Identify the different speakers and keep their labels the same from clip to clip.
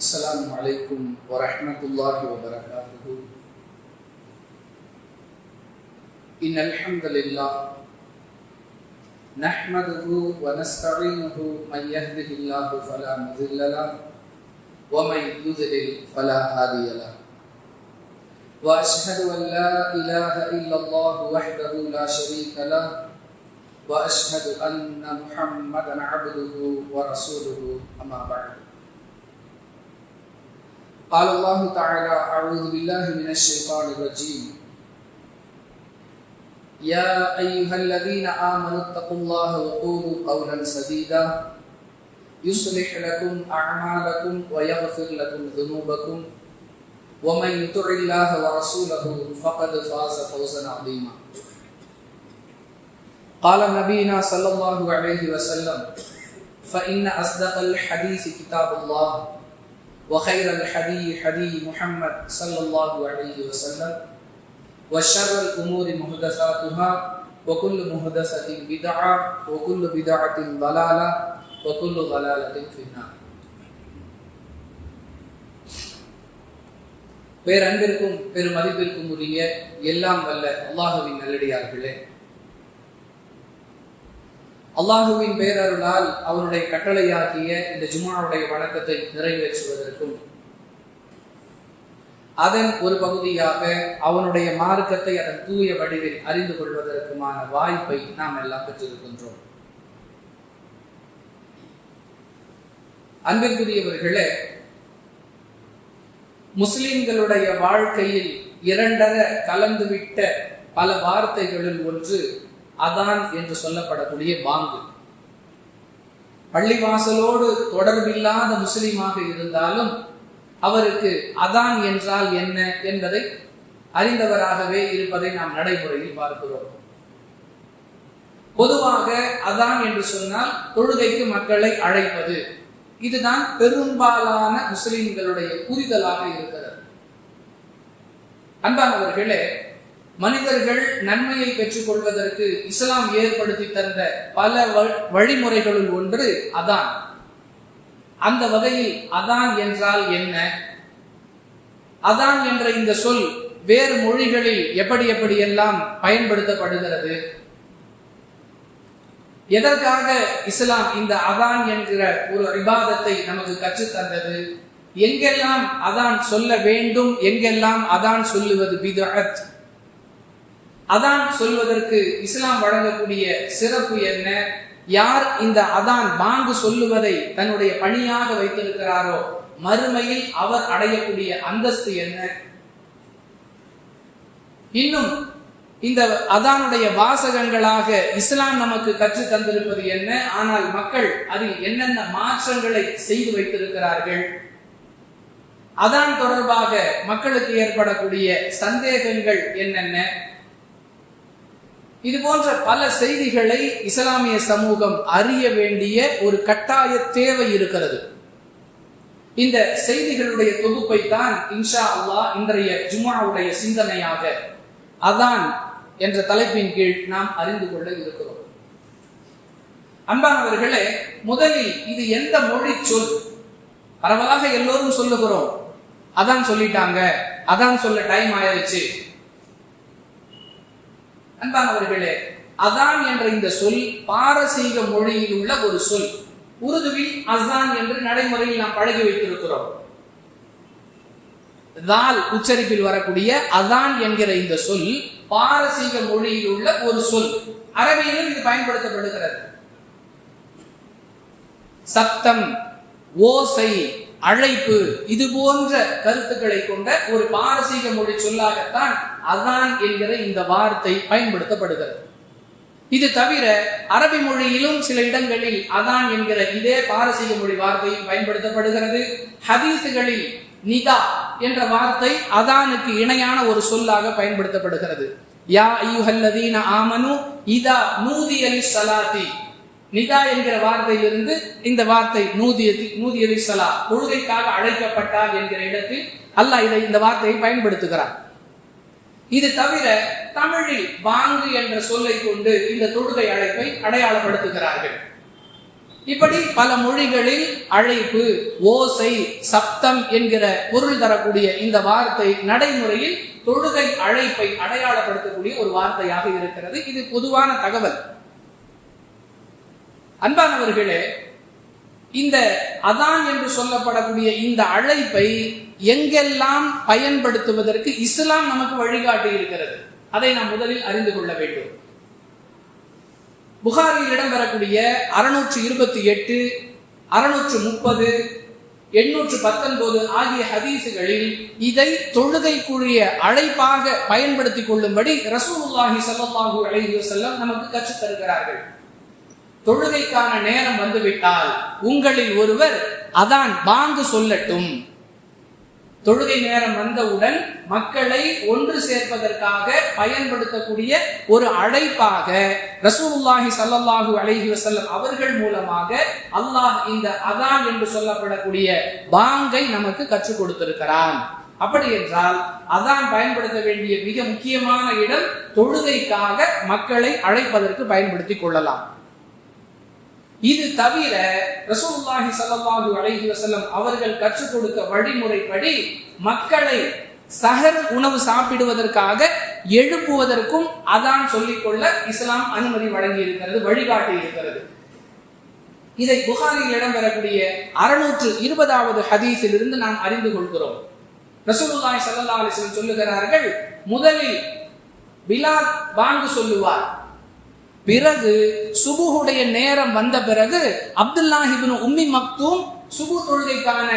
Speaker 1: السلام عليكم ورحمة الله وبركاته إن الحمد لله نحمده ونستعينه من يهده الله فلا مضل له ومن يضلل فلا هادي له۔ وأشهد أن لا إله إلا الله وحده لا شريك له وأشهد أن محمدا عبده ورسوله أما بعد۔ قال الله تعالى أعوذ بالله من الشيطان الرجيم يا أيها الذين آمنوا اتقوا الله وقولوا قولا سديدا يصلح لكم أعمالكم ويغفر لكم ذنوبكم ومن يطع الله ورسوله فقد فاز فوزا عظيما قال نبينا صلى الله عليه وسلم، فإن أصدق الحديث كتاب الله وخير الحدي حدي محمد صلى الله عليه وسلم وشر الأمور محدثاتها وكل محدثة بدعة وكل بدعة ضلالة وكل ضلالة في النار பேரன்பிற்கும் பெருமதிப்பிற்கும் உரிய எல்லாம் வல்ல அல்லாஹுவின் நல்லடியார்களே அல்லாஹுவின் பேரருளால் அவருடைய கட்டளையாகிய இந்த ஜுமாவுடைய வணக்கத்தை நிறைவேற்றுவதற்கும் அதன் ஒரு பகுதியாக அவனுடைய மார்க்கத்தை அதன் தூய வடிவில் அறிந்து கொள்வதற்குமான வாய்ப்பை நாம் எல்லாம் பெற்றிருக்கின்றோம். அன்பிற்குரியவர்களே முஸ்லிம்களுடைய வாழ்க்கையில் இரண்டர கலந்துவிட்ட பல வார்த்தைகளில் ஒன்று அதான் என்று சொல்லப்படக்கூடிய பாங்கு. பள்ளிவாசலோடு தொடர்பில்லாத முஸ்லீமாக இருந்தாலும் அவருக்கு அதான் என்றால் என்ன என்பதை அறிந்தவராகவே இருப்பதை நாம் நடைமுறையில் பார்க்கிறோம். பொதுவாக அதான் என்று சொன்னால் தொழுகைக்கு மக்களை அழைப்பது. இதுதான் பெரும்பாலான முஸ்லிம்களுடைய புரிதலாக இருக்கிறது. அன்பானவர்களே மனிதர்கள் நன்மையை பெற்றுக் கொள்வதற்கு இஸ்லாம் ஏற்படுத்தி தந்த பல வழிமுறைகளுள் ஒன்று அதான். அந்த வகையில் அதான் என்றால் என்ன? அதான் என்ற இந்த சொல் வேறு மொழிகளில் எப்படி எப்படி எல்லாம் பயன்படுத்தப்படுகிறது? எதற்காக இஸ்லாம் இந்த அதான் என்கிற ஒரு விவாதத்தை நமக்கு கற்றுத் தந்தது எங்கெல்லாம் அதான் சொல்ல வேண்டும் எங்கெல்லாம் அதான் சொல்லுவது பிதஅத்? அதான் சொல்வதற்கு இஸ்லாம் வழங்கக்கூடிய சிறப்பு என்ன? யார் இந்த அதான் பாங்கு சொல்லுவதை தன்னுடைய பணியாக வைத்திருக்கிறாரோ மறுமையில் அவர் அடையக்கூடிய அந்தஸ்து என்ன? இன்னும் இந்த அதானுடைய வாசகங்களாக இஸ்லாம் நமக்கு கற்று தந்திருப்பது என்ன? ஆனால் மக்கள் அதில் என்னென்ன மாற்றங்களை செய்து வைத்திருக்கிறார்கள்? அதான் தொடர்பாக மக்களுக்கு ஏற்படக்கூடிய சந்தேகங்கள் என்னென்ன? இது போன்ற பல செய்திகளை இஸ்லாமிய சமூகம் அறிய வேண்டிய ஒரு கட்டாய தேவை இருக்கிறது. இந்த செய்திகளுடைய தொகுப்பை தான் இன்ஷா அல்லா இன்றைய ஜுமாவுடைய சிந்தனையாக அதான் என்ற தலைப்பின் கீழ் நாம் அறிந்து கொள்ள இருக்கிறோம். அன்பானவர்களே முதலில் இது எந்த மொழி சொல்? பரவலாக எல்லோரும் சொல்லுகிறோம். அதான் சொல்லிட்டாங்க அதான் சொல்ல டைம் ஆயிருச்சு அன்பானவர்களே அதான் என்ற இந்த சொல் பாரசீக மொழியில் உள்ள ஒரு சொல். உருதுவில் அசான் என்று நடைமுறையில் நாம் பழகி வைத்திருக்கிறோம். தால் உச்சரிப்பில் வரக்கூடிய அதான் என்கிற இந்த சொல் பாரசீக மொழியில் உள்ள ஒரு சொல். அரபியிலும் இது பயன்படுத்தப்படுகிறது. சத்தம் ஓசை அழைப்பு இது போன்ற கருத்துக்களை கொண்ட ஒரு பாரசீக மொழி சொல்லாகத்தான் அதான் என்கிற இந்த வார்த்தை பயன்படுத்தப்படுகிறது. இது தவிர அரபி மொழியிலும் சில இடங்களில் அதான் என்கிற இதே பாரசீக மொழி வார்த்தையும் பயன்படுத்தப்படுகிறது. ஹதீசுகளில் நிதா என்ற வார்த்தை அதானுக்கு இணையான ஒரு சொல்லாக பயன்படுத்தப்படுகிறது. யா ஐயுஹல்லதீன ஆமனு இதா நூதியலி சலாத்தி. நிதா என்கிற வார்த்தையிலிருந்து இந்த வார்த்தை நூதியதி நூதியதி சலா தொழுகைக்காக அழைக்கப்பட்டார் என்கிற இடத்தில் அல்லாஹ் இதை இந்த வார்த்தையை பயன்படுத்துகிறார். இது தவிர தமிழில் வாங்கு என்ற சொல்லை கொண்டு இந்த தொழுகை அழைப்பை அடையாளப்படுத்துகிறார்கள். இப்படி பல மொழிகளில் அழைப்பு ஓசை சப்தம் என்கிற பொருள் தரக்கூடிய இந்த வார்த்தை நடைமுறையில் தொழுகை அழைப்பை அடையாளப்படுத்தக்கூடிய ஒரு வார்த்தையாக இருக்கிறது. இது பொதுவான தகவல். அன்பானவர்களே இந்த அதான் என்று சொல்லப்படக்கூடிய இந்த அழைப்பை எங்கெல்லாம் பயன்படுத்துவதற்கு இஸ்லாம் நமக்கு வழிகாட்டி இருக்கிறது அதை நாம் முதலில் அறிந்து கொள்ள வேண்டும். புகாரில் இடம்பெறக்கூடிய அறுநூற்று இருபத்தி எட்டு அறுநூற்று முப்பது எண்ணூற்று பத்தொன்பது ஆகிய ஹதீசுகளில் இதை தொழுகைக்குரிய அழைப்பாக பயன்படுத்திக் கொள்ளும்படி ரசூல்லாஹி சல்லாஹூ அலைஹி வசல்லம் நமக்கு கற்றுத் தருகிறார்கள். தொழுகைக்கான நேரம் வந்துவிட்டால் உங்களில் ஒருவர் அதான் பாங்கு சொல்லட்டும். தொழுகை நேரம் வந்தவுடன் மக்களை ஒன்று சேர்ப்பதற்காக பயன்படுத்தக்கூடிய ஒரு அழைப்பாக ரசூல்லாஹி சல்லாஹூ அலஹி வசல்லம் அவர்கள் மூலமாக அல்லாஹ் இந்த அதான் என்று சொல்லப்படக்கூடிய பாங்கை நமக்கு கற்றுக் கொடுத்திருக்கிறான். அப்படி என்றால் அதான் பயன்படுத்த வேண்டிய மிக முக்கியமான இடம் தொழுகைக்காக மக்களை அழைப்பதற்கு பயன்படுத்திக் கொள்ளலாம். இது தவிர ரசூல்லாஹி சல்லாஹூ அலஹி வசல்லம் அவர்கள் கற்றுக் கொடுத்த வழிமுறைப்படி மக்களை சஹர் உணவு சாப்பிடுவதற்காக எழுப்புவதற்கும் அதான் சொல்லிக்கொள்ள இஸ்லாம் அனுமதி வழங்கி இருக்கிறது வழிகாட்டி இருக்கிறது. இதை புகாரில் இடம்பெறக்கூடிய அறுநூற்று இருபதாவது ஹதீஸில் இருந்து நாம் அறிந்து கொள்கிறோம். ரசூலுல்லாஹி சல்லா அலிஸ்லம் சொல்லுகிறார்கள் முதலில் பிலால் பாங்கு சொல்லுவார். பிறகு சுபுஹுடைய நேரம் வந்த பிறகு அப்துல்லாஹிபின் உம்மி மக்தூம் சுபு தொழுகைக்கான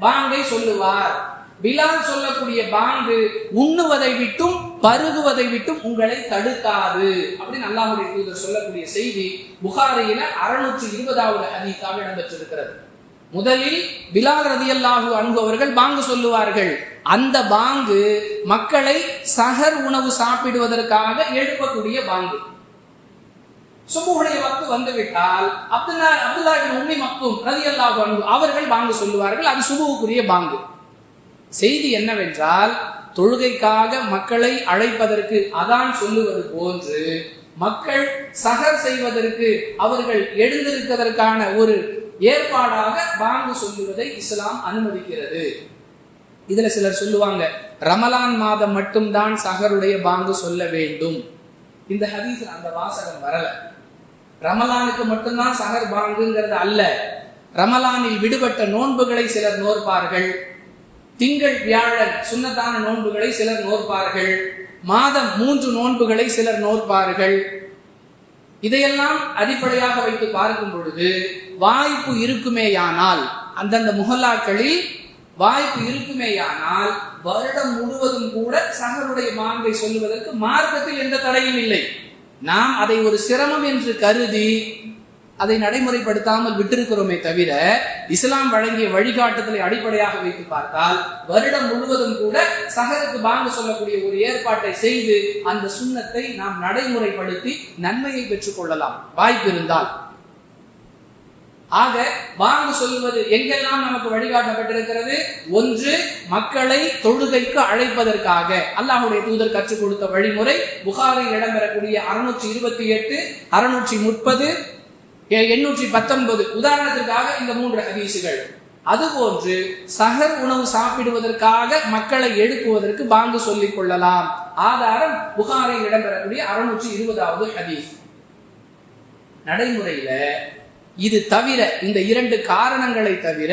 Speaker 1: பாங்கை சொல்லுவார். பிலால் சொல்லக்கூடிய பாங்கு உண்ணுவதை விட்டும் பருகுவதை விட்டும் உங்களை தடுக்காது. அப்படின்னு அல்லாஹுடைய தூதர் சொல்லக்கூடிய செய்தி புகாரியில அறுநூற்று இருபதாவது அதிகாக இடம்பெற்றிருக்கிறது. முதலில் பிலால் ரதியல்லாஹு அன்பு அவர்கள் பாங்கு சொல்லுவார்கள். அந்த பாங்கு மக்களை சகர் உணவு சாப்பிடுவதற்காக எழுப்பக்கூடிய பாங்கு. சுபுடைய வக்து வந்துவிட்டால் அப்துல்லா அப்துல்லாவின் உண்மை மக்கும் ரதி அல்லாஹ் அவர்கள் பாங்கு சொல்லுவார்கள். அது சுபுவுக்குரிய பாங்கு. செய்தி என்னவென்றால் தொழுகைக்காக மக்களை அழைப்பதற்கு அதான் சொல்லுவது போன்று மக்கள் சகர் செய்வதற்கு அவர்கள் எழுந்திருப்பதற்கான ஒரு ஏற்பாடாக பாங்கு சொல்லுவதை இஸ்லாம் அனுமதிக்கிறது. இதுல சிலர் சொல்லுவாங்க ரமலான் மாதம் மட்டும்தான் சகருடைய பாங்கு சொல்ல வேண்டும். இந்த ஹதீஸ் அந்த வாசகம் வரல. ரமலானுக்கு மட்டும்தான் சகர் பாங்குங்கிறது அல்ல. ரமலானில் விடுபட்ட நோன்புகளை சிலர் நோற்பார்கள். திங்கள் வியாழன் சுண்ணத்தான நோன்புகளை சிலர் நோற்பார்கள். மாதம் மூன்று நோன்புகளை சிலர் நோற்பார்கள். இதையெல்லாம் அடிப்படையாக வைத்து பார்க்கும் பொழுது வாய்ப்பு இருக்குமேயானால் அந்தந்த முகல்லாக்களில் வாய்ப்பு இருக்குமேயானால் வருடம் முழுவதும் கூட சகருடைய மாண்பை சொல்லுவதற்கு மார்க்கத்தில் எந்த தடையும் இல்லை. நாம் அதை ஒரு சிரமம் என்று கருதி அதை நடைமுறைப்படுத்தாமல் விட்டிருக்கிறோமே தவிர இஸ்லாம் வழங்கிய வழிகாட்டுதலை அடிப்படையாக வைத்து பார்த்தால் வருடம் முழுவதும் கூட சகருக்கு பாங்கு சொல்லக்கூடிய ஒரு ஏற்பாட்டை செய்து அந்த சுண்ணத்தை நாம் நடைமுறைப்படுத்தி நன்மையை பெற்றுக் கொள்ளலாம். வாய்ப்பு இருந்தால். ஆக வாங்க சொல்வது எங்கெல்லாம் நமக்கு வழிகாட்டப்பட்டிருக்கிறது? ஒன்று மக்களை தொழுகைக்கு அழைப்பதற்காக. அல்லாஹுடைய தூதர் கற்றுக் கொடுத்த வழிமுறை புகாரில் இடம்பெறக்கூடிய அறுநூற்றி இருபத்தி எட்டு அறுநூற்றி முப்பது எண்ணூற்றி பத்தொன்பது உதாரணத்திற்காக இந்த மூன்று ஹதீசுகள். அதுபோன்று சகர் உணவு சாப்பிடுவதற்காக மக்களை எழுப்புவதற்கு பாங்கு சொல்லிக் கொள்ளலாம். ஆதாரம் புகாரில் இடம்பெறக்கூடிய அறுநூற்றி இருபதாவது ஹதீஸ். நடைமுறையில இது தவிர இந்த இரண்டு காரணங்களை தவிர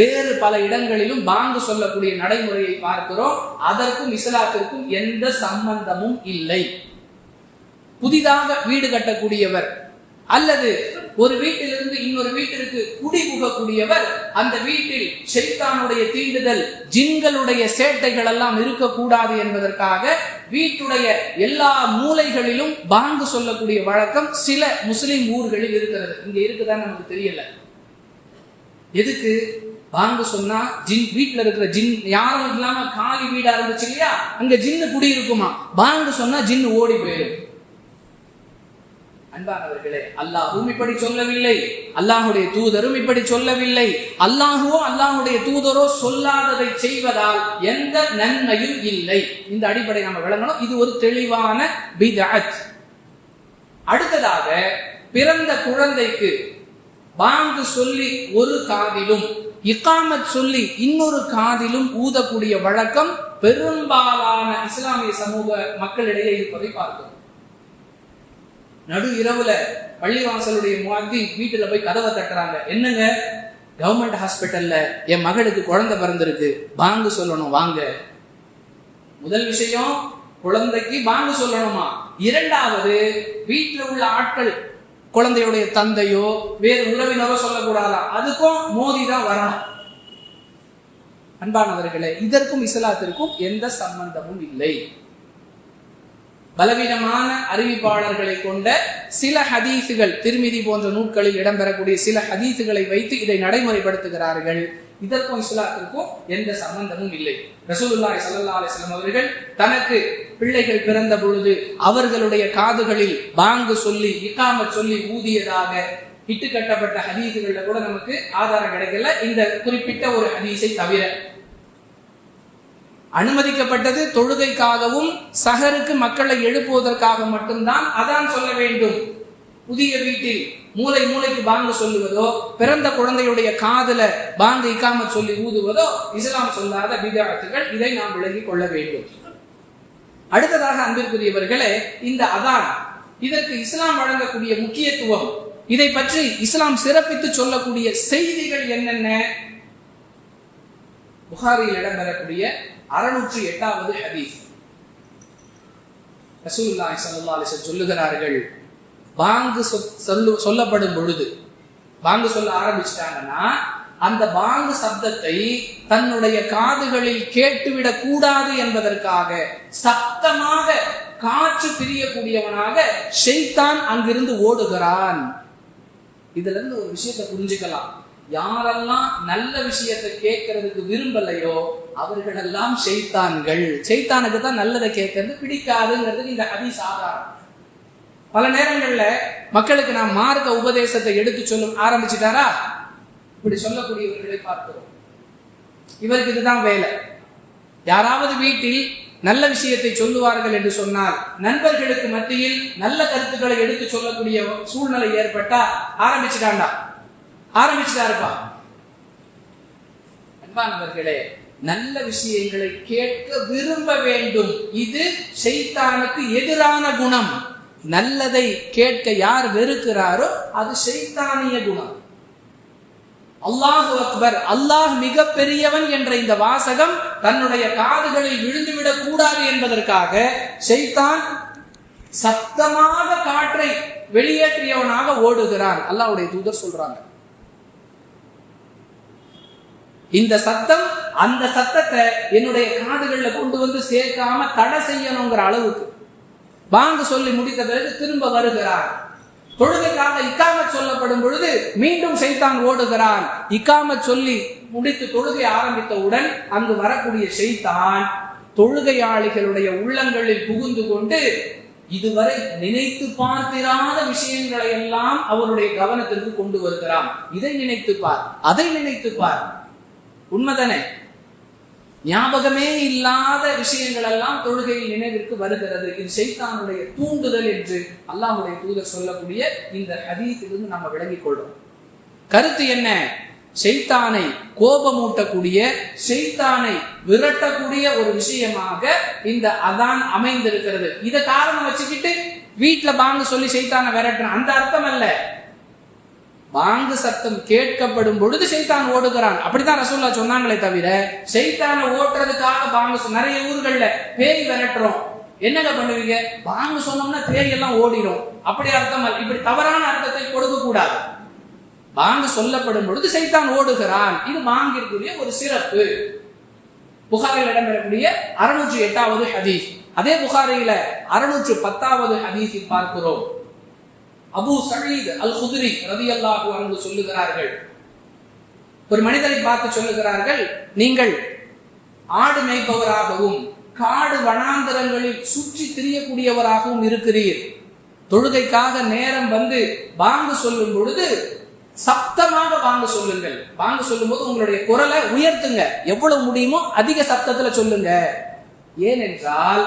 Speaker 1: வேறு பல இடங்களிலும் பாங்கு சொல்லக்கூடிய நடைமுறையை பார்க்கிறோம். அதற்கும் இஸ்லாத்திற்கும் எந்த சம்பந்தமும் இல்லை. புதிதாக வீடு கட்டக்கூடியவர் அல்லது ஒரு வீட்டிலிருந்து இன்னொரு வீட்டிற்கு குடிபுகக்கூடியவர் அந்த வீட்டில் ஷெய்தானுடைய தீண்டுதல் ஜின்களுடைய சேட்டைகள் எல்லாம் இருக்கக்கூடாது என்பதற்காக வீட்டுடைய எல்லா மூலைகளிலும் பாங்கு சொல்லக்கூடிய வழக்கம் சில முஸ்லிம் ஊர்களில் இருக்கிறது. இங்க இருக்குதான்னு நமக்கு தெரியல. எதுக்கு? பாங்கு சொன்னா ஜின் வீட்டுல இருக்கிற ஜின் யாரும் இல்லாம காலி வீடா இருந்துச்சு இல்லையா? அங்க ஜின்னு குடி இருக்குமா பாங்கு சொன்னா ஜின்னு ஓடி போயிடும். அன்பானவர்களே அல்லாஹும் இப்படி சொல்லவில்லை. அல்லாஹுடைய தூதரும் இப்படி சொல்லவில்லை. அல்லாஹுவோ அல்லாஹுடைய தூதரோ சொல்லாததை செய்வதால் எந்த நன்மையும் இல்லை. இந்த அடிப்படை நம்ம விளங்கணும். இது ஒரு தெளிவான பிதஅத். அடுத்ததாக பிறந்த குழந்தைக்கு பாங்கு சொல்லி ஒரு காதிலும் இக்காமத் சொல்லி இன்னொரு காதிலும் ஊதக்கூடிய வழக்கம் பெரும்பாலான இஸ்லாமிய சமூக மக்களிடையே இருப்பதை பார்க்கிறோம். நடு இரவுல பள்ளிவாசலுடைய முவாத்தி வீட்டுல போய் கதவை தட்டுறாங்க. என்னங்க? கவர்மெண்ட் ஹாஸ்பிட்டல்ல என் மகளுக்கு குழந்தை பிறந்திருக்கு. பாங்கு சொல்லணும் வாங்க. முதல் விஷயம் குழந்தைக்கு பாங்கு சொல்லணுமா? இரண்டாவது வீட்டுல உள்ள ஆட்கள் குழந்தையுடைய தந்தையோ வேறு உறவினரோ சொல்லக்கூடாதா? அதுக்கும் மோதி தான் வரணும் அன்பானவர்களே இதற்கும் இஸ்லாத்திற்கும் எந்த சம்பந்தமும் இல்லை. பலவீனமான அறிவிப்பாளர்களை கொண்ட சில ஹதீசுகள் திருமிதி போன்ற நூல்களில் இடம்பெறக்கூடிய சில ஹதீசுகளை வைத்து இதை நடைமுறைப்படுத்துகிறார்கள். இதற்கும் இஸ்லாத்திற்கும் எந்த சம்பந்தமும் இல்லை. ரசூலுல்லாய் சல்லா அலிஸ்லாம் அவர்கள் தனக்கு பிள்ளைகள் பிறந்த பொழுது அவர்களுடைய காதுகளில் பாங்கு சொல்லி இக்காம சொல்லி ஊதியதாக இட்டு கட்டப்பட்ட ஹதீசுகள்ல கூட நமக்கு ஆதாரம் கிடைக்கல. இந்த குறிப்பிட்ட ஒரு ஹதீஸை தவிர அனுமதிக்கப்பட்டது தொழுகைக்காகவும் சகருக்கு மக்களை எழுப்புவதற்காக மட்டும்தான். அதான் சொல்ல வேண்டும். புதிய வீட்டில் மூளை மூளைக்கு பாங்கு சொல்லுவதோ பிறந்த குழந்தையுடைய காதுல பாங்கு இக்காம சொல்லி ஊதுவதோ இஸ்லாம் சொல்லாத பிதாத்துகள் இதை நாம் விளங்கிக் கொள்ள வேண்டும். அடுத்ததாக அன்பிற்குரியவர்களே இந்த அதான் இதற்கு இஸ்லாம் வழங்கக்கூடிய முக்கியத்துவம் இதை பற்றி இஸ்லாம் சிறப்பித்து சொல்லக்கூடிய செய்திகள் என்னென்ன? புகாரில் இடம்பெறக்கூடிய அறுநூற்றி எட்டாவது ஹதீஸ். ரசூல்லாய் சல்லா சொல்லுகிறார்கள் பாங்கு சொல்லு சொல்லப்படும் பொழுது பாங்கு சொல்ல ஆரம்பிச்சிட்டாங்கன்னா அந்த பாங்கு சப்தத்தை தன்னுடைய காதுகளில் கேட்டுவிடக் கூடாது என்பதற்காக சத்தமாக காற்று பிரியக்கூடியவனாக ஷெய்தான் அங்கிருந்து ஓடுகிறான். இதுல இருந்து ஒரு விஷயத்தை புரிஞ்சுக்கலாம். யாரெல்லாம் நல்ல விஷயத்தை கேட்கறதுக்கு விரும்பலையோ அவர்களெல்லாம் செய்தான்கள் செய்தானுக்கு தான் நல்லதை கேட்கறது பிடிக்காதுங்கிறதுக்கு இந்த ஹதீஸ் சாதாரணம் பல நேரங்கள்ல மக்களுக்கு நான் மார்க்க உபதேசத்தை எடுத்து சொல்லும் ஆரம்பிச்சிட்டாரா? இப்படி சொல்லக்கூடியவர்களை பார்க்கிறோம். இவருக்கு இதுதான் வேலை. யாராவது வீட்டில் நல்ல விஷயத்தை சொல்லுவார்கள் என்று சொன்னால் நண்பர்களுக்கு மத்தியில் நல்ல கருத்துக்களை எடுத்து சொல்லக்கூடிய சூழ்நிலை ஏற்பட்டா ஆரம்பிச்சுட்டாண்டா ஆரம்பிச்சுட்டாருப்பா. அன்பானவர்களே நல்ல விஷயங்களை கேட்க விரும்ப வேண்டும். இது செய்தானுக்கு எதிரான குணம். நல்லதை கேட்க யார் வெறுக்கிறாரோ அது செய்தானிய குணம். அல்லாஹு அக்பர் அல்லாஹ் மிக பெரியவன் என்ற இந்த வாசகம் தன்னுடைய காதுகளில் விழுந்துவிடக் கூடாது என்பதற்காக செய்தான் சத்தமாக காற்றை வெளியேற்றியவனாக ஓடுகிறான். அல்லாவுடைய தூதர் சொல்றாங்க. இந்த சத்தம் அந்த சத்தத்தை என்னுடைய காதுகளில் கொண்டு வந்து சேர்க்காம தடை செய்யணுங்கிற அளவுக்கு. வாங்க சொல்லி முடித்த பிறகு திரும்ப வருகிறார் தொழுகைக்காக இக்காமத் சொல்லப்படும் பொழுது மீண்டும் செய்தான் ஓடுகிறான். இக்காமத் சொல்லி முடித்து தொழுகை ஆரம்பித்தவுடன் அங்கு வரக்கூடிய செய்தான் தொழுகையாளிகளுடைய உள்ளங்களில் புகுந்து கொண்டு இதுவரை நினைத்து பார்த்திராத விஷயங்களை எல்லாம் அவருடைய கவனத்திற்கு கொண்டு வருகிறான். இதை நினைத்து பார் அதை நினைத்து பார். உண்மைதானே? ஞாபகமே இல்லாத விஷயங்கள் எல்லாம் தொழுகையில் நினைவிற்கு வருகிறது. இது செய்தானுடைய தூண்டுதல் என்று அல்லாஹுடைய தூதர் சொல்லக்கூடிய இந்த ஹதீத்திலிருந்து நம்ம விளங்கிக் கொள்றோம். கருத்து என்ன? செய்தானை கோபமூட்டக்கூடிய செய்தானை விரட்டக்கூடிய ஒரு விஷயமாக இந்த அதான் அமைந்திருக்கிறது. இதை காரணம் வச்சுக்கிட்டு வீட்டுல பாங்க சொல்லி செய்தானை விரட்டுறேன். அந்த அர்த்தம் அல்ல. பாங்கு சத்தம் கேட்கப்படும் பொழுது செய்தான் ஓடுகிறான். அப்படித்தான் ரசூல்லா சொன்னாங்களே தவிர செய்தான ஓட்டுறதுக்காக பாங்கு நிறைய ஊர்கள்ல பேய் விரட்டுறோம். என்னங்க பண்ணுவீங்க? பாங்கு சொன்னோம்னா பேய் எல்லாம் ஓடிடும் அப்படி அர்த்தம் இப்படி தவறான அர்த்தத்தை கொடுக்க கூடாது பாங்கு சொல்லப்படும் பொழுது செய்தான் ஓடுகிறான். இது பாங்கிற்குரிய ஒரு சிறப்பு. புகாரில் இடம்பெறக்கூடிய அறுநூற்றி எட்டாவது ஹதீஸ். அதே புகாரியில அறுநூற்று பத்தாவது ஹதீஸில் பார்க்கிறோம். அபூ சயீத் அல் குதிரி ரதியல்லாஹு அன்ஹு சொல்லுகிறார்கள். ஒரு மனிதரை பார்த்து சொல்லுகிறார்கள் நீங்கள் ஆடு மேய்ப்பவராகவும் காடு வனாந்தரங்களில் சுற்றி திரியக்கூடியவராகவும் இருக்கிறீர். தொழுகைக்காக நேரம் வந்து வாங்க சொல்லும் பொழுது சப்தமாக வாங்க சொல்லுங்கள். பாங்கு சொல்லும்போது உங்களுடைய குரலை உயர்த்துங்க. எவ்வளவு முடியுமோ அதிக சப்தத்துல சொல்லுங்க. ஏனென்றால்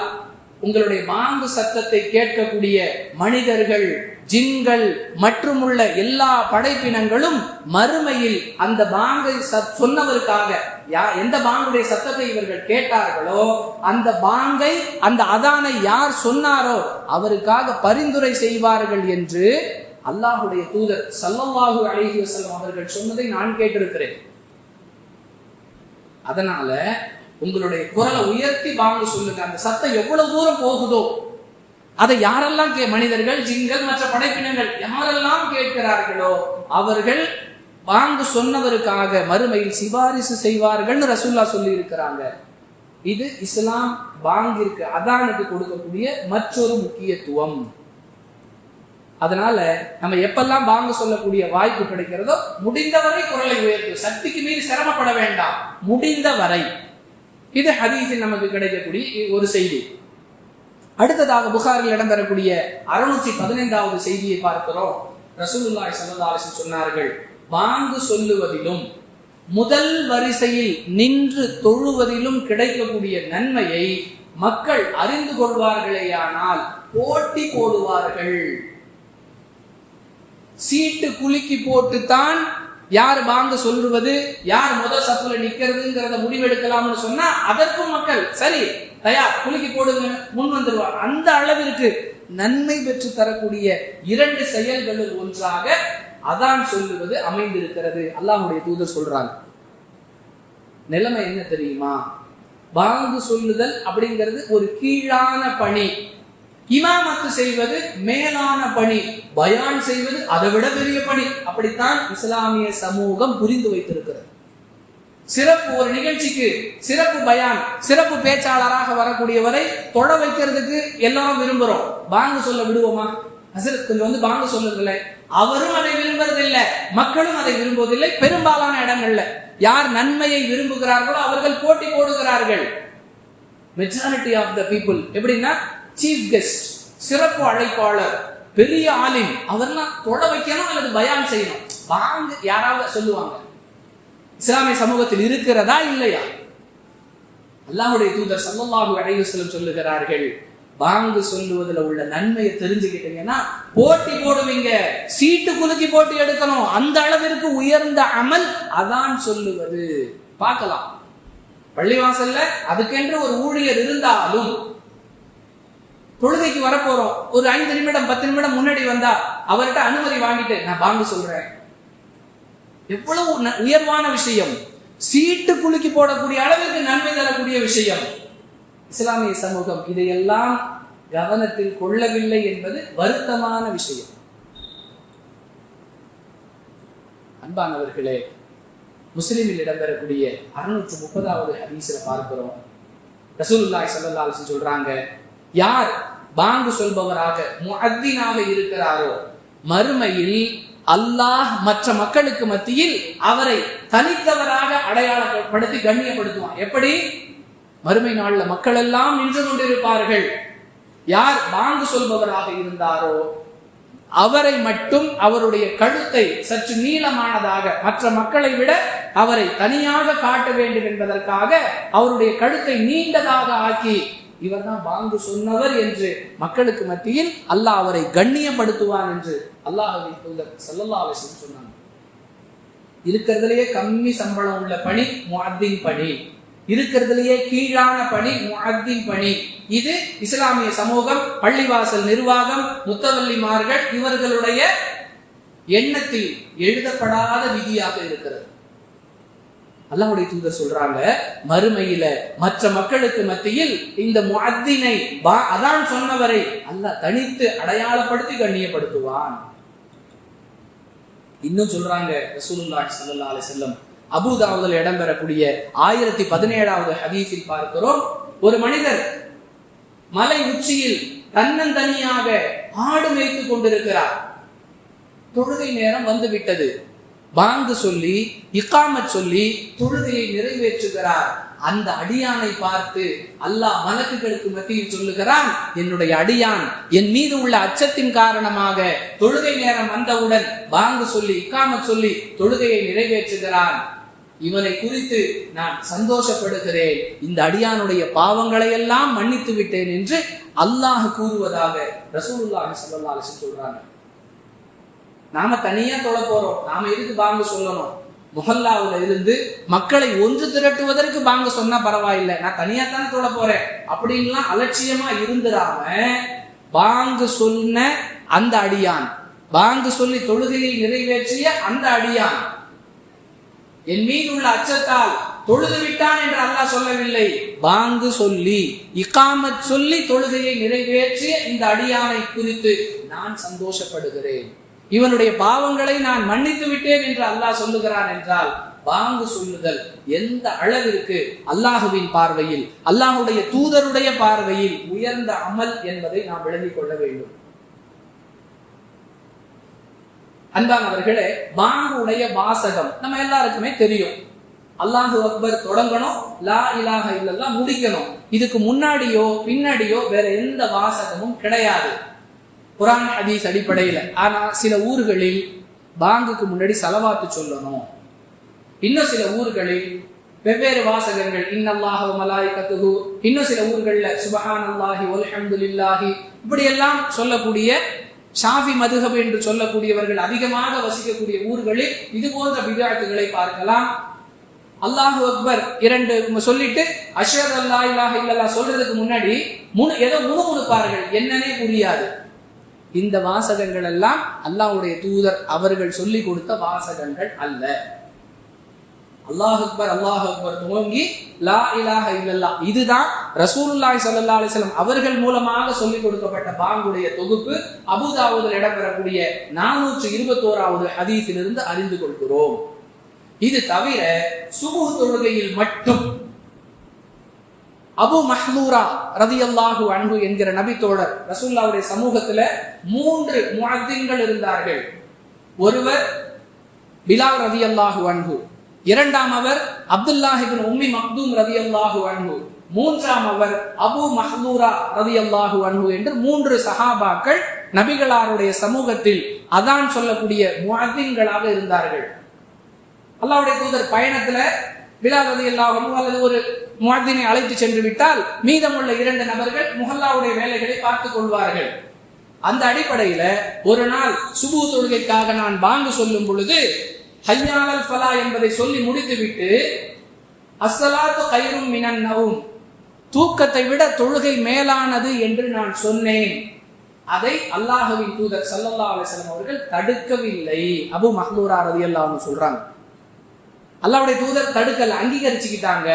Speaker 1: உங்களுடைய பாங்கு சத்தத்தை கேட்கக்கூடிய மனிதர்கள் ஜின்கள் மற்றும் உள்ள எல்லா படைப்பினங்களும் மறுமையில் அந்த பாங்கை சத் சொன்னவருக்காக யா எந்த பாங்குடைய சத்தத்தை இவர்கள் கேட்டார்களோ அந்த பாங்கை அந்த அதானை யார் சொன்னாரோ அவருக்காக பரிந்துரை செய்வார்கள் என்று அல்லாஹுடைய தூதர் சல்லல்லாஹு அலைஹி செல்வம் அவர்கள் சொன்னதை நான் கேட்டிருக்கிறேன். அதனால உங்களுடைய குரலை உயர்த்தி வாங்க சொல்லுங்க. அந்த சத்தம் எவ்வளவு தூரம் போகுதோ அதை யாரெல்லாம் கே மனிதர்கள் ஜிங்கள் மற்ற படைப்பினங்கள் யாரெல்லாம் கேட்கிறார்களோ அவர்கள் வாங்கு சொன்னவருக்காக மறுமையில் சிபாரிசு செய்வார்கள் ரசுல்லா சொல்லி இருக்கிறாங்க இது இஸ்லாம் பாங்கிற்கு அதானுக்கு கொடுக்கக்கூடிய மற்றொரு முக்கியத்துவம். அதனால நம்ம எப்பெல்லாம் வாங்க சொல்லக்கூடிய வாய்ப்பு கிடைக்கிறதோ முடிந்தவரை குரலை உயர்த்து. சக்திக்கு மீறி சிரமப்பட வேண்டாம். முடிந்தவரை. இது ஹதீஸில் நமக்கு கிடைக்கக்கூடிய ஒரு செய்தி. அடுத்ததாக புகாரில் இடம்பெறக்கூடிய அறுநூற்றி பதினைந்தாவது செய்தியை பார்க்கிறோம். ரசூலுல்லாய் சல்லாசன் சொன்னார்கள் வாங்கு சொல்லுவதிலும் முதல் வரிசையில் நின்று தொழுவதிலும் கிடைக்கக்கூடிய நன்மையை மக்கள் அறிந்து கொள்வார்களேயானால் போட்டி போடுவார்கள். சீட்டு குலுக்கி போட்டுத்தான் யார் பாங்க சொல்லுவது யார் முதல் சப்புல நிக்கிறதுங்கிறத முடிவெடுக்கலாம்னு சொன்னா அதற்கும் மக்கள் சரி தயார் குலுக்கி போடுங்க முன் வந்துருவார் அந்த அளவிற்கு நன்மை பெற்று தரக்கூடிய இரண்டு செயல்களில் ஒன்றாக அதான் சொல்லுவது அமைந்திருக்கிறது. அல்லாஹுடைய தூதர் சொல்றாங்க. நிலைமை என்ன தெரியுமா? பாங்கு சொல்லுதல் அப்படிங்கிறது ஒரு கீழான பணி. இமாமத்து செய்வது மேலான பணி பயான் செய்வது அதை விட பெரிய பணி. அப்படித்தான் இஸ்லாமிய சமூகம் புரிந்து வைத்திருக்கிறது. சிறப்பு ஒரு நிகழ்ச்சிக்கு சிறப்பு பயான் சிறப்பு பேச்சாளராக வரக்கூடியவரை தொட வைக்கிறதுக்கு எல்லாரும் விரும்புறோம். பாங்கு சொல்ல விடுவோமா? ஹசரத் கொஞ்சம் வந்து பாங்கு சொல்லுங்களேன் அவரும் அதை விரும்புறதில்லை. மக்களும் அதை விரும்புவதில்லை. பெரும்பாலான இடங்கள்ல யார் நன்மையை விரும்புகிறார்களோ அவர்கள் போட்டி போடுகிறார்கள். மெஜாரிட்டி ஆஃப் த பீப்புள் எப்படின்னா சீஃப் கெஸ்ட் சிறப்பு அழைப்பாளர் பெரிய ஆலிம் அவர்லாம் தொட வைக்கணும் அல்லது பயான் செய்யணும்? வாங்க யாராவது சொல்லுவாங்க. இஸ்லாமிய சமூகத்தில் இருக்கிறதா இல்லையா? அல்லாஹுடைய தூதர் சல்லாஹு அலைஹி சொல்லுகிறார்கள் பாங்கு சொல்லுவதில் உள்ள நன்மையை தெரிஞ்சுக்கிட்டீங்கன்னா போட்டி போடுவீங்க. சீட்டு குலுக்கி போட்டு எடுக்கணும். அந்த அளவிற்கு உயர்ந்த அமல் அதான் சொல்லுவது. பார்க்கலாம். பள்ளிவாசல்ல அதுக்கென்று ஒரு ஊழியர் இருந்தாலும் தொழுகைக்கு வரப்போறோம். ஒரு ஐந்து நிமிடம் பத்து நிமிடம் முன்னாடி வந்தா அவர்கிட்ட அனுமதி வாங்கிட்டு நான் பாங்கு சொல்றேன். எவ்வளவு உயர்வான விஷயம். சீட்டு குலுக்கி போடக்கூடிய அளவிற்கு நன்மை தரக்கூடிய விஷயம். இஸ்லாமிய சமூகம் இதையெல்லாம் கவனத்தில் கொள்ளவில்லை என்பது வருத்தமான விஷயம். அன்பானவர்களே முஸ்லிமில் இடம்பெறக்கூடிய அறுநூற்று முப்பதாவது ஹதீஸ்ல பார்க்கிறோம். ரசூலுல்லாஹி சல்லா சொல்றாங்க யார் பாங்கு சொல்பவராக முஅத்தினாக இருக்கிறாரோ மறுமையில் அல்லாஹ் மற்ற மக்களுக்கு மத்தியில் அவரை தனித்தவராக அடையாளப்படுத்தி கண்ணியப்படுத்துவான். எப்படி? மறுமை நாள்ல மக்கள் எல்லாம் நின்று கொண்டிருப்பார்கள். யார் பாங்கு சொல்பவராக இருந்தாரோ அவரை மட்டும் அவருடைய கழுத்தை சற்று நீளமானதாக மற்ற மக்களை விட அவரை தனியாக காட்ட வேண்டும் என்பதற்காக அவருடைய கழுத்தை நீண்டதாக ஆக்கி இவர்தான் வாங்கு சொன்னவர் என்று மக்களுக்கு மத்தியில் அல்லாஹ் அவரை கண்ணியப்படுத்துவான் என்று அல்லாஹ்வின் தூதர் ஸல்லல்லாஹு அலைஹி சொன்னாங்க. இருக்கிறதுலயே கம்மி சம்பளம் உள்ள பணி முஹத்தின் பணி. இருக்கிறதுலயே கீழான பணி முஹத்தின் பணி. இது இஸ்லாமிய சமூகம் பள்ளிவாசல் நிர்வாகம் முத்தவல்லிமார்கள் இவர்களுடைய எண்ணத்தில் எழுதப்படாத விதியாக இருக்கிறது. அல்லாஹுடைய தூதர் சொல்றாங்க மறுமையில மற்ற மக்களுக்கு மத்தியில் இந்த முஅத்தினை அதான் சொன்னவரை அல்லாஹ் தனித்து அடையாளப்படுத்தி கண்ணியப்படுத்துவான். இன்னும் சொல்றாங்க ரசூலுல்லாஹி ஸல்லல்லாஹு அலைஹி வஸல்லம் அபுதாவுதல் இடம்பெறக்கூடிய ஆயிரத்தி பதினேழாவது ஹதீஸில் பார்க்கிறோம் ஒரு மனிதர் மலை உச்சியில் தன்னந்தனியாக ஆடு மேய்த்துக் கொண்டிருக்கிறார். தொழுகை நேரம் வந்து விட்டது. பாங்கு சொல்லி இக்காமத் சொல்லி தொழுகையை நிறைவேற்றுகிறார். அந்த அடியானை பார்த்து அல்லாஹ் மலக்குகளுக்கு மத்தியில் சொல்லுகிறான் என்னுடைய அடியான் என் மீது உள்ள அச்சத்தின் காரணமாக தொழுகை நேரம் வந்தவுடன் பாங்கு சொல்லி இக்காமத் சொல்லி தொழுகையை நிறைவேற்றுகிறான். இவனை குறித்து நான் சந்தோஷப்படுகிறேன். இந்த அடியானுடைய பாவங்களை எல்லாம் மன்னித்து விட்டேன் என்று அல்லாஹ் கூறுவதாக ரசூலுல்லாஹி ஸல்லல்லாஹு அலைஹி சொல்றாங்க. நாம தனியா தொழ போறோம். நாம எதுக்கு பாங்கு சொல்லணும்? முஹல்லாவுல இருந்து மக்களை ஒன்று திரட்டுவதற்கு பாங்கு சொன்னா பரவாயில்லை. நான் தனியா தானே தொழ போறேன். அப்படின்லாம் அலட்சியமா இருந்துடாம பாங்கு சொன்ன அந்த அடியான் பாங்கு சொல்லி தொழுகையை நிறைவேற்றிய அந்த அடியான் என் மீது உள்ள அச்சத்தால் தொழுது விட்டான் என்று அல்லாஹ் சொல்லவில்லை. பாங்கு சொல்லி இக்காமத் சொல்லி தொழுகையை நிறைவேற்றிய இந்த அடியானை குறித்து நான் சந்தோஷப்படுகிறேன். இவனுடைய பாவங்களை நான் மன்னித்து விட்டேன் என்று அல்லாஹ் சொல்லுகிறான் என்றால் பாங்கு சொல்லுதல் எந்த அளவிற்கு அல்லாஹுவின் பார்வையில் அல்லாஹுடைய தூதருடைய பார்வையில் உயர்ந்த அமல் என்பதை நாம் விளங்கிக் கொள்ள வேண்டும். அன்பானவர்களே பாங்குடைய வாசகம் நம்ம எல்லாருக்குமே தெரியும். அல்லாஹு அக்பர் தொடங்கணும் லா இலாக இல்லெல்லாம் முடிக்கணும். இதுக்கு முன்னாடியோ பின்னாடியோ வேற எந்த வாசகமும் கிடையாது. குரான் ஹதீஸ் அடிப்படையில். ஆனால் சில ஊர்களில் பாங்குக்கு முன்னாடி சலவாத்து சொல்லணும். இன்னும் சில ஊர்களில் வெவ்வேறு வாசகங்கள் இன்னல்லாஹ மலாய்கத்துஹு இன்னும் சில ஊர்களில் சுபஹான் அல்லாஹி ஒல்ஹம்துலில்லாஹி இல்லாஹி இப்படியெல்லாம் சொல்லக்கூடிய ஷாஃபி மதுகப் என்று சொல்லக்கூடியவர்கள் அதிகமாக வசிக்கக்கூடிய ஊர்களில் இது போன்ற விளையாட்டுகளை பார்க்கலாம். அல்லாஹு அக்பர் இரண்டு சொல்லிட்டு அஷர் அல்லா இல்லாஹ இல்லல்லா சொல்றதுக்கு முன்னாடி முனு ஏதோ முணுமுணுப்பார்கள். என்னன்னே புரியாது. இந்த வாசகங்கள் எல்லாம் அல்லாஹ்வுடைய தூதர் அவர்கள் சொல்லி கொடுத்த வாசகங்கள் அல்ல. அல்லாஹ் அக்பர் அல்லாஹ் அக்பர் துவங்கி லா இலாஹ இல்லல்லா இதுதான் ரசூலுல்லாய் சல்லா அலிஸ்லாம் அவர்கள் மூலமாக சொல்லிக் கொடுக்கப்பட்ட பாங்குடைய தொகுப்பு. அபுதாவுதில் இடம்பெறக்கூடிய நானூற்று இருபத்தோராவது ஹதீஸிலிருந்து அறிந்து கொள்கிறோம். இது தவிர சுபுஹ் தொழுகையில் மட்டும் அபு மஹ்லூரா ரதியல்லாஹு அன்பு என்கிற நபி தோழர் ரசூல்லாவுடைய சமூகத்துல மூன்று முஅத்தின்கள் இருந்தார்கள். ஒருவர் பிலால் ரதியல்லாஹு அன்பு இரண்டாம் அவர் அப்துல்லாஹிபின் உம்மி மக்தூம் ரதியல்லாஹு அன்பு மூன்றாம் அவர் அபு மஹ்லூரா ரதியல்லாஹு அன்பு என்று மூன்று சஹாபாக்கள் நபிகளாருடைய சமூகத்தில் அதான் சொல்லக்கூடிய முஅத்தின்களாக இருந்தார்கள். அல்லாவுடைய தூதர் பயணத்துல பிலால் ரதி அல்லது ஒரு முகத்தினை அழைத்து சென்று விட்டால் மீதமுள்ள இரண்டு நபர்கள் முஹல்லாவுடைய வேலைகளை பார்த்துக் கொள்வார்கள். அந்த அடிப்படையில ஒரு நாள் சுபு தொழுகைக்காக நான் பாங்கு சொல்லும் பொழுது ஹையானல் ஃபலா என்பதை சொல்லி முடித்துவிட்டு அஸ்ஸலாத்து கயிறும் மினன் நவும் தூக்கத்தை விட தொழுகை மேலானது என்று நான் சொன்னேன். அதை அல்லாஹுவின் தூதர் சல்லல்லா அலிஸ்லாம் அவர்கள் தடுக்கவில்லை. அபு மஹ்லூரா ரதி அல்லாஹ் சொல்றாங்க. அல்லாவுடைய தூதர் தடுக்கல அங்கீகரிச்சுக்கிட்டாங்க.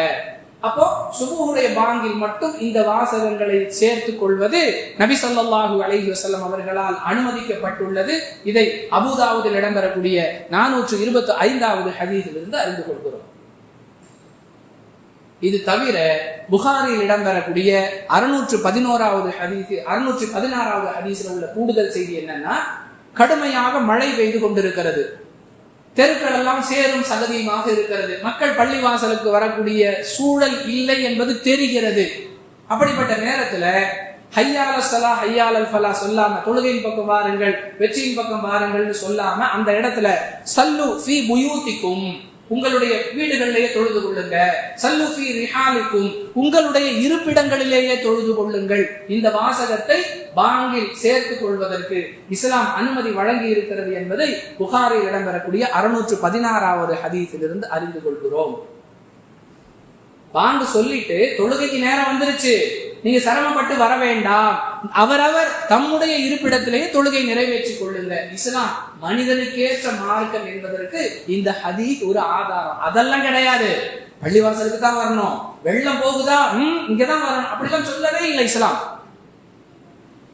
Speaker 1: அப்போ சுபுடைய பாங்கில் மட்டும் இந்த வாசகங்களை சேர்த்துக் கொள்வது நபி சொல்லாஹு அலஹி வசல்லம் அவர்களால் அனுமதிக்கப்பட்டுள்ளது. இதை அபுதாவுதில் இடம்பெறக்கூடிய நானூற்று இருபத்தி ஐந்தாவது ஹதீஸிலிருந்து அறிந்து கொள்கிறோம். இது தவிர புகாரில் இடம்பெறக்கூடிய அறுநூற்று பதினோராவது ஹதீஸ் அறுநூற்று பதினாறாவது ஹதீஸில் உள்ள கூடுதல் செய்தி என்னன்னா கடுமையாக மழை பெய்து கொண்டிருக்கிறது. தெருக்கள் எல்லாம் சேரும் சகதியுமாக இருக்கிறது. மக்கள் பள்ளிவாசலுக்கு வரக்கூடிய சூழல் இல்லை என்பது தெரிகிறது. அப்படிப்பட்ட நேரத்துல ஹையால சலா ஹையால் ஃபலா சொல்லாம தொழுகையின் பக்கம் வாருங்கள் வெற்றியின் பக்கம் வாருங்கள்னு சொல்லாம அந்த இடத்துல சல்லு ஃபி புயூத்திக்கும் உங்களுடைய வீடுகளிலேயே தொழுது கொள்ளுங்க சல்லுஃபி ரிஹாலிக்கும் உங்களுடைய இருப்பிடங்களிலேயே தொழுது கொள்ளுங்கள். இந்த வாசகத்தை பாங்கில் சேர்த்துக் கொள்வதற்கு இஸ்லாம் அனுமதி வழங்கி இருக்கிறது என்பதை புகாரில் இடம்பெறக்கூடிய அறுநூற்று பதினாறாவது ஹதீஸிலிருந்து அறிந்து கொள்கிறோம். பாங்கு சொல்லிட்டு தொழுகைக்கு நேரம் வந்துருச்சு. நீங்க சிரமப்பட்டு வர வேண்டாம். அவரவர் தம்முடைய இருப்பிடத்திலேயே தொழுகை நிறைவேற்றிக் கொள்ளுங்க. இஸ்லாம் மனிதனுக்கேற்ற மார்க்கம் என்பதற்கு இந்த ஹதீஸ் ஒரு ஆதாரம். அதெல்லாம் கிடையாது. பள்ளிவாசலுக்கு தான் வரணும். வெள்ளம் போகுதா? ம் இங்கதான் வரணும். அப்படிலாம் சொல்லவே இல்லை இஸ்லாம்.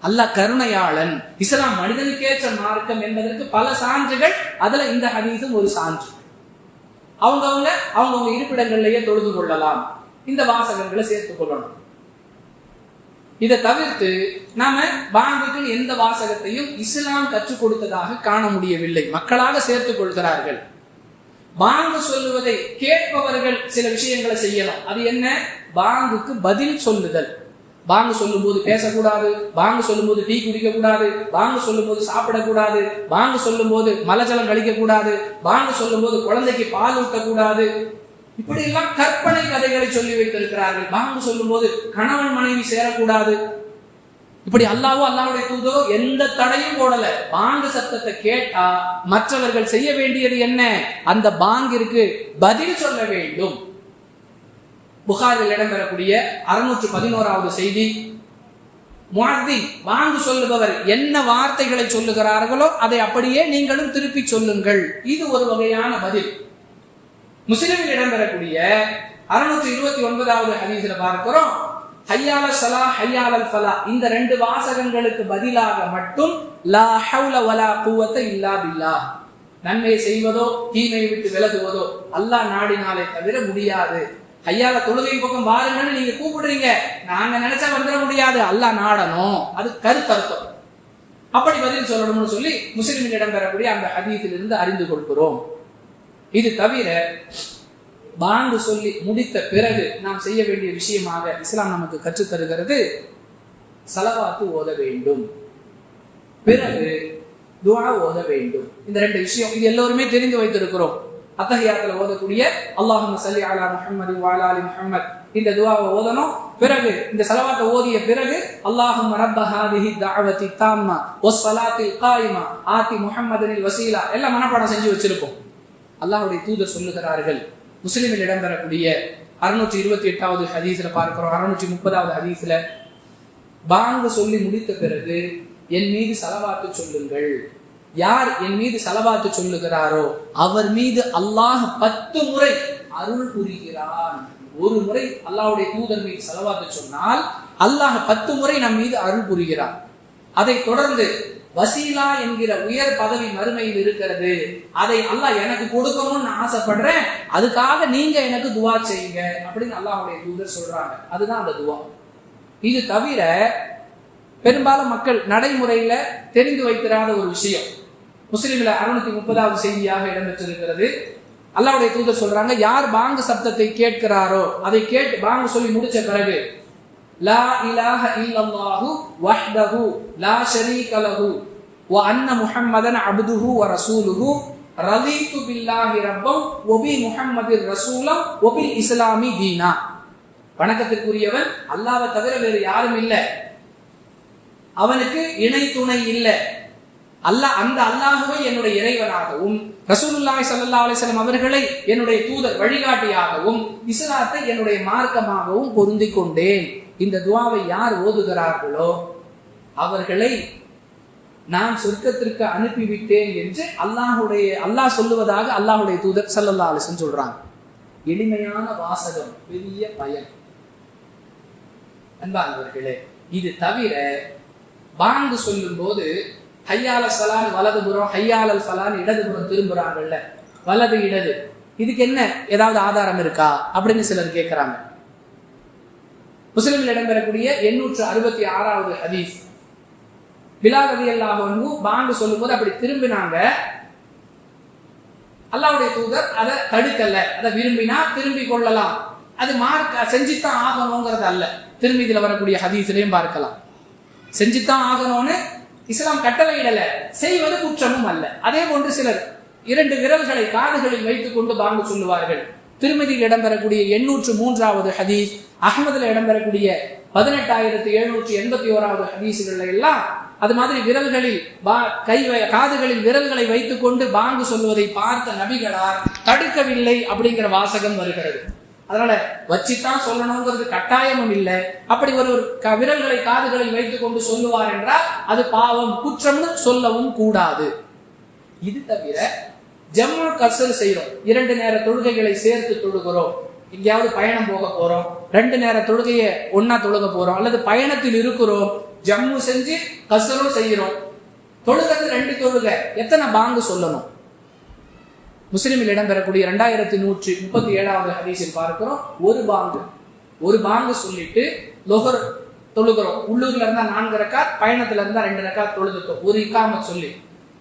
Speaker 1: அல்லாஹ் கருணையாளன். இஸ்லாம் மனிதனுக்கேற்ற மார்க்கம் என்பதற்கு பல சான்றுகள். அதுல இந்த ஹதீஸும் ஒரு சான்று. அவங்கவுங்க அவங்கவுங்க இருப்பிடங்கள்லயே தொழுது கொள்ளலாம். இந்த வாசகங்களை சேர்த்துக் கொள்ளணும். இதை தவிர்த்து நாம பாங்குக்கு எந்த வாசகத்தையும் இஸ்லாம் கற்றுக் கொடுத்ததாக காண முடியவில்லை. மக்களாக சேர்த்துக் கொள்கிறார்கள். பாங்கு சொல்லுவதை கேட்பவர்கள் சில விஷயங்களை செய்யலாம். அது என்ன? பாங்குக்கு பதில் சொல்லுதல். பாங்கு சொல்லும் போது பேசக்கூடாது பாங்கு சொல்லும் போது டீ குடிக்க கூடாது பாங்கு சொல்லும் போது சாப்பிடக்கூடாது பாங்கு சொல்லும் போது மலஜலம் கழிக்க கூடாது பாங்கு சொல்லும் போது குழந்தைக்கு பால் ஊட்டக்கூடாது. இப்படி எல்லாம் கற்பனை கதைகளை சொல்லி வைத்திருக்கிறார்கள். பாங்கு சொல்லும் போது கணவன் மனைவி சேரக்கூடாது. இப்படி அல்லாவோ அல்லாவுடைய தூதோ எந்த தடையும் போடல. பாங்கு சத்தத்தை கேட்டா மற்றவர்கள் செய்ய வேண்டியது என்ன? அந்த பாங்கிற்கு பதில் சொல்ல வேண்டும். புகாரில் இடம்பெறக்கூடிய அறுநூற்று பதினோராவது செய்தி. முஅத்தின் வாங்கு சொல்லுபவர் என்ன வார்த்தைகளை சொல்லுகிறார்களோ அதை அப்படியே நீங்களும் திருப்பி சொல்லுங்கள். இது ஒரு வகையான பதில். முஸ்லிமில் இடம்பெறக்கூடிய அறுநூற்றி இருபத்தி ஒன்பதாவது ஹதீஸ்ல பார்க்கிறோம். ஹையால சலா ஹையால ஃபலா. இந்த ரெண்டு வாசகங்களுக்கு பதிலாக மட்டும் லா ஹவுல வலா கூவத்தை இல்லா பில்லா. நன்மை செய்வதோ தீமை விட்டு விலகுவதோ அல்லாஹ் நாடினாலே தவிர முடியாது. ஐயால தொழுகை பக்கம் வாருங்கன்னு நீங்க கூப்பிடுறீங்க. நாங்க நினைச்சா வந்துட முடியாது. அல்லாஹ் நாடணும். அது கருத்தர்த்தம் அப்படி பதில் சொல்லணும்னு சொல்லி முஸ்லிமில் இடம்பெறக்கூடிய அந்த ஹதீஸிலிருந்து அறிந்து கொள்கிறோம். இது தவிர பாங்கு சொல்லி முடித்த பிறகு நாம் செய்ய வேண்டிய விஷயமாக இஸ்லாம் நமக்கு கற்றுத் தருகிறது சலவாத்து ஓத வேண்டும். பிறகு துவா ஓத வேண்டும். இந்த ரெண்டு விஷயம் இது எல்லோருமே தெரிந்து வைத்திருக்கிறோம். அத்தகையாத்துல ஓதக்கூடிய அல்லாஹும் சல்லி அலா முஹம்மது வாலா அலி முஹம்மத். இந்த துவாவை ஓதணும். பிறகு இந்த செலவாத்தை ஓதிய பிறகு அல்லாஹும் ரப்ப ஹாதிஹி தஅவதி தாம்மா வஸ்ஸலாத்தில் காயிமா. ஆதி முஹம்மதனில் வசீலா. எல்லாம் மனப்பாடம் செஞ்சு வச்சிருப்போம். அல்லாஹுடைய தூதர் சொல்லுகிறார்கள். முஸ்லிமில் இடம்பெறக்கூடிய அறுநூற்றி இருபத்தி எட்டாவது ஹதீஸ்ல பார்க்கிறோம். அறுநூற்றி முப்பதாவது ஹதீஸ்ல பாங்க சொல்லி முடித்த பிறகு என் மீது செலவாத்து சொல்லுங்கள். யார் என் மீது செலவாத்து சொல்லுகிறாரோ அவர் மீது அல்லாஹ் பத்து முறை அருள் புரிகிறான். ஒரு முறை அல்லாஹுடைய தூதர் மீது செலவாத்து சொன்னால் அல்லாஹ் பத்து முறை நம் மீது அருள் புரிகிறான். அதை தொடர்ந்து வசீலா என்கிற உயர் பதவி மறுமையில் இருக்கிறது. அதை அல்லாஹ் எனக்கு கொடுக்கணும்னு நான் ஆசைப்படுறேன். அதுக்காக நீங்க எனக்கு துவா செய்யுங்க அப்படின்னு அல்லாஹுடைய தூதர் சொல்றாங்க. அதுதான் அந்த துவா. இது தவிர பெரும்பாலும் மக்கள் நடைமுறையில தெரிந்து வைத்திராத ஒரு விஷயம். முஸ்லிம்ல அறுநூத்தி முப்பதாவது செய்தியாக இடம்பெற்றிருக்கிறது. அல்லாவுடைய தூதர் சொல்றாங்க யார் பாங்கு சப்தத்தை கேட்கிறாரோ அதை கேட்டு பாங்கு சொல்லி முடிச்ச பிறகு லா இலாஹ இல்லல்லாஹு வஹ்தஹு லா ஷரீக லஹு வ அன்ன முஹம்மதன் அப்துஹு வ ரசூலுஹு ரதீத்து பில்லாஹி ரப்பம் ஒபி முஹம்மதிர் ரசூலம் ஒபில் இஸ்லாமி தீனா. வணக்கத்திற்குரியவன் அல்லாவை தவிர வேறு யாரும் இல்லை. அவனுக்கு இணை துணை இல்லை. அல்லாஹ் அந்த அல்லாஹுவை என்னுடைய இறைவனாகவும் ரசூலுல்லாஹி ஸல்லல்லாஹு அலைஹி அவர்களை என்னுடைய தூதர் வழிகாட்டியாகவும் இஸ்லாத்தை என்னுடைய மார்க்கமாகவும் பொருந்திக் கொண்டேன். இந்த துவாவை யார் ஓதுகிறார்களோ அவர்களை நான் சொர்க்கத்திற்கு அனுப்பிவிட்டேன் என்று அல்லாஹுடைய அல்லாஹ் சொல்லுவதாக அல்லாஹுடைய தூதர் ஸல்லல்லாஹு அலிசன் சொல்றாங்க. எளிமையான வாசகம் பெரிய பயன். அன்பானவர்களே இது தவிர பாங்கு சொல்லும் போது ஹையால சலான் வலதுபுறம் ஹையாலல் சலான் இடதுபுறம் திரும்புறாங்கல்ல வலது இடது. இதுக்கு என்ன? ஏதாவது ஆதாரம் இருக்கா? அப்படின்னு சிலர் கேட்கிறாங்க முஸ்லிமில் இடம்பெறக்கூடிய எண்ணூற்று அறுபத்தி ஆறாவது ஹதீஸ். பிலால் ரதி அல்லாஹு பாண்டு சொல்லும் போது அப்படி திரும்பினாங்க. அல்லாவுடைய தூதர் அதை தடுக்கல. அதை விரும்பினா திரும்பி கொள்ளலாம். அது மார்க் செஞ்சுத்தான் ஆகணுங்கிறது அல்ல. திரும்பி இதுல வரக்கூடிய ஹதீஸ்லையும் பார்க்கலாம். செஞ்சுத்தான் ஆகணும்னு இஸ்லாம் கட்டளையிடல. செய்வது குற்றமும் அல்ல. அதே போன்று சிலர் இரண்டு விரல்களை காதுகளில் வைத்துக் கொண்டு பாங்கு சொல்லுவார்கள். திருமதியில் இடம்பெறக்கூடிய எண்ணூற்று மூன்றாவது ஹதீஸ் அகமதுல இடம்பெறக்கூடிய பதினெட்டாயிரத்தி எழுநூற்றி எண்பத்தி ஓராவது ஹதீஸுகள்ல எல்லாம் அது மாதிரி விரல்களில் பா- கை காதுகளில் விரல்களை வைத்துக் கொண்டு பாங்கு சொல்வதை பார்த்த நபிகளார் தடுக்கவில்லை அப்படிங்கிற வாசகம் வருகிறது. அதனால வச்சுத்தான் சொல்லணுங்கிறது கட்டாயமும் இல்லை. அப்படி ஒரு க- விரல்களை காதுகளில் வைத்துக் கொண்டு சொல்லுவார் என்றால் அது பாவம் குற்றம்னு சொல்லவும் கூடாது. இது தவிர ஜம்மு கசல் செய்யறோம் இரண்டு நேர தொழுகைகளை சேர்த்து தொழுகிறோம். எங்கேயாவது பயணம் போக போறோம். ரெண்டு நேர தொழுகையை ஒன்னா தொழுக போறோம். அல்லது பயணத்தில் இருக்கிறோம். ஜம்மு செஞ்சு கசலும் செய்யறோம் தொழுகிறது ரெண்டு தொழுகை. எத்தனை பாங்கு சொல்லணும்? முஸ்லிமில் இடம்பெறக்கூடிய ரெண்டாயிரத்தி நூற்றி முப்பத்தி ஏழாவது ஹதீஸில் பார்க்கிறோம். ஒரு பாங்கு. ஒரு பாங்கு சொல்லிட்டு லொஹர் தொழுகிறோம். உள்ளூர்ல இருந்தா நான்கு ரக்கா பயணத்துல இருந்தா ரெண்டு ரக்கா தொழுதுட்டோம். ஒரு இக்காம சொல்லி.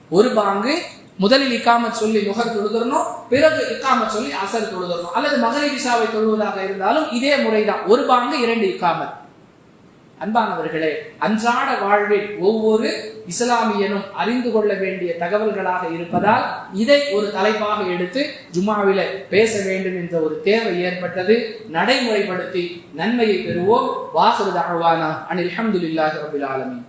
Speaker 1: ஒரு பாங்கு முதலில் இக்காமத் சொல்லி நுகர் தொழுதரணும் பிறகு இக்காமத் சொல்லி அசர் தொழுதரணும் அல்லது மகளிர் விசாவை தொழுவதாக இருந்தாலும் இதே முறைதான். ஒரு பாங்கு இரண்டு இக்காமத். அன்பானவர்களே அன்றாட வாழ்வில் ஒவ்வொரு இஸ்லாமியனும் அறிந்து கொள்ள வேண்டிய தகவல்களாக இருப்பதால் இதை ஒரு தலைப்பாக எடுத்து ஜுமாவில பேச வேண்டும் என்ற ஒரு தேவை ஏற்பட்டது. நடைமுறைப்படுத்தி நன்மையை பெறுவோம். வாசல் தாழ்வானா அனில் அஹமதுல்லாஹி ரபில் ஆலமின்.